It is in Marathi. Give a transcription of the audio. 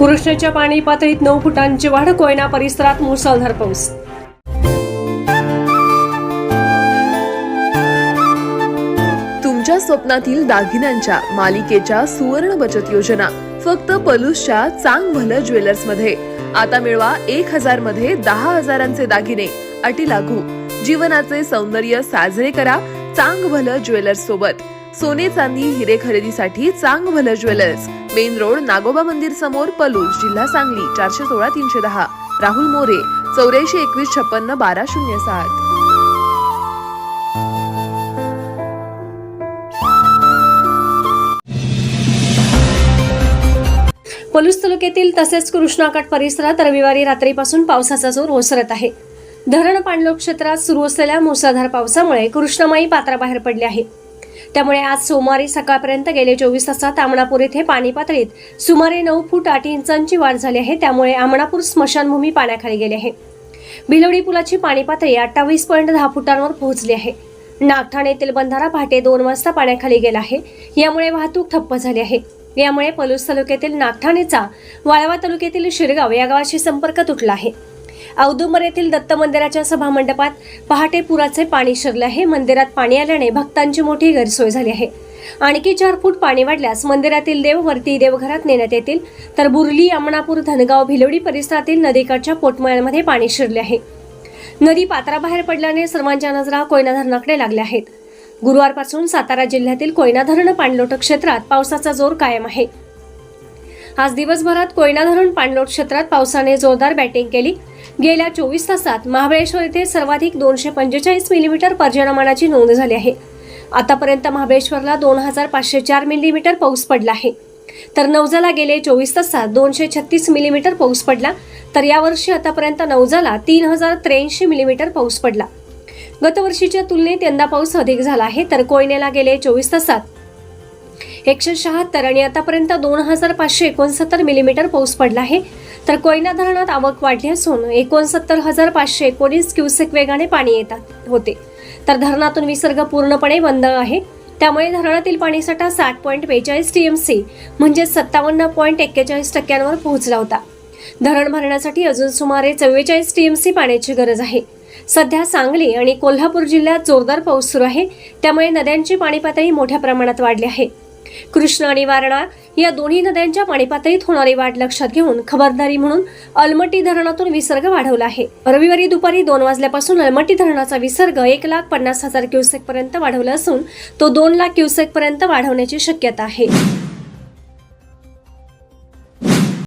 कृष्णेच्या पाणी पातळीत नऊ फुटांची वाढ कोयना परिसरात मुसळधार पाऊस. तुमच्या स्वप्नातील दागिन्यांच्या मालिकेच्या सुवर्ण बचत योजना फक्त पलूसच्या चांग भल ज्वेलर्समध्ये आता मिळवा एक हजारमध्ये दहा हजारांचे दागिने. अटी लागू. जीवनाचे सौंदर्य साजरे करा चांग भल ज्वेलर्स सोबत. सोने चांदी हिरे खरेदीसाठी चांग भल ज्वेलर्स. मेन रोड नागोबा मंदिर समोर पलूस जिल्हा सांगली चारशे सोळा तीनशे दहा. राहुल मोरे चौऱ्याऐंशी एकवीस छप्पन्न बारा शून्य सात. पलूस तालुक्यातील तसेच कृष्णाकाठ परिसरात रविवारी रात्रीपासून पावसाचा जोर ओसरत आहे. धरण पाणलोट क्षेत्रात सुरू असलेल्या मुसळधार पावसामुळे कृष्णमाई पात्राबाहेर पडले आहे. त्यामुळे आज सोमवारी सकाळपर्यंत गेले चोवीस तासात आमणापूर येथे पाणी पातळीत सुमारे नऊ फूट आठ इंचांची वाढ झाली आहे. त्यामुळे आमणापूर स्मशानभूमी पाण्याखाली गेली आहे. भिलवडी पुलाची पाणी पातळी अठ्ठावीस पॉईंट दहा फुटांवर पोहोचली आहे. नागठाणे येथील बंधारा पहाटे दोन वाजता पाण्याखाली गेला आहे. यामुळे वाहतूक ठप्प झाली आहे. यामुळे पलूस तालुक्यातील नागठाणेचा वाळवा तालुक्यातील शिरगाव या गावाशी संपर्क तुटला आहे. औदुंबर येथील दत्त मंदिराच्या सभामंडपात पहाटे पुराचे पाणी शिरले आहे. मंदिरात पाणी आल्याने भक्तांची मोठी गैरसोय झाली आहे. आणखी चार फूट पाणी वाढल्यास मंदिरातील देव वरती देवघरात नेण्यात येतील. तर बुरली अमणापूर धनगाव भिलवडी परिसरातील नदीकाठच्या पोटमळ्यांमध्ये पाणी शिरले आहे. नदी पात्राबाहेर पडल्याने सर्वांच्या नजरा कोयना धरणाकडे लागल्या आहेत. गुरुवारपासून सातारा जिल्ह्यातील कोयना धरण पाणलोट क्षेत्रात पावसाचा जोर कायम आहे. आज दिवसभरात कोयना धरण पाणलोट क्षेत्रात पावसाने जोरदार बॅटिंग केली. गेल्या चोवीस तासात महाबळेश्वर येथे सर्वाधिक दोनशे पंचेचाळीस मिलीमीटर पर्जन्यमानाची नोंद झाली आहे. आतापर्यंत महाबळेश्वरला दोन हजार पाचशे चार मिलीमीटर पाऊस पडला आहे. तर नवजाला गेले चोवीस तासात दोनशे छत्तीस मिलीमीटर पाऊस पडला. तर यावर्षी आतापर्यंत नवजाला तीन हजार त्र्याऐंशी मिलीमीटर पाऊस पडला. गतवर्षीच्या तुलनेत यंदा पाऊस अधिक झाला आहे. तर कोयनेला गेले चोवीस तासात एकशे शहात्तर आणि आतापर्यंत दोन हजार पाचशे एकोणसत्तर मिलीमीटर पाऊस पडला आहे. तर कोयना धरणात आवक वाढली असून एकोणसत्तर हजार पाचशे एकोणीस क्युसेक वेगाने पाणी येतात होते. तर धरणातून विसर्ग पूर्णपणे बंद आहे. त्यामुळे धरणातील पाणीसाठा साठ पॉईंट बेचाळीस टीएमसी म्हणजे सत्तावन्न पॉईंट एक्केचाळीस टक्क्यांवर पोहोचला होता. धरण भरण्यासाठी अजून सुमारे चव्वेचाळीस टीएमसी पाण्याची गरज आहे. सध्या सांगली आणि कोल्हापूर जिल्ह्यात जोरदार पाऊस सुरू आहे. त्यामुळे नद्यांची पाणी पातळी मोठ्या प्रमाणात वाढली आहे. कृष्णा आणि वारणा या दोन्ही नद्यांच्या पाणी पातळीत होणारी वाढ लक्षात घेऊन खबरदारी म्हणून अलमटी धरणातून विसर्ग वाढवला आहे. रविवारी दुपारी दोन वाजल्यापासून अलमटी धरणाचा विसर्ग एक लाख पन्नास हजार क्युसेक पर्यंत वाढवला असून तो दोन लाख क्युसेक पर्यंत वाढवण्याची शक्यता आहे.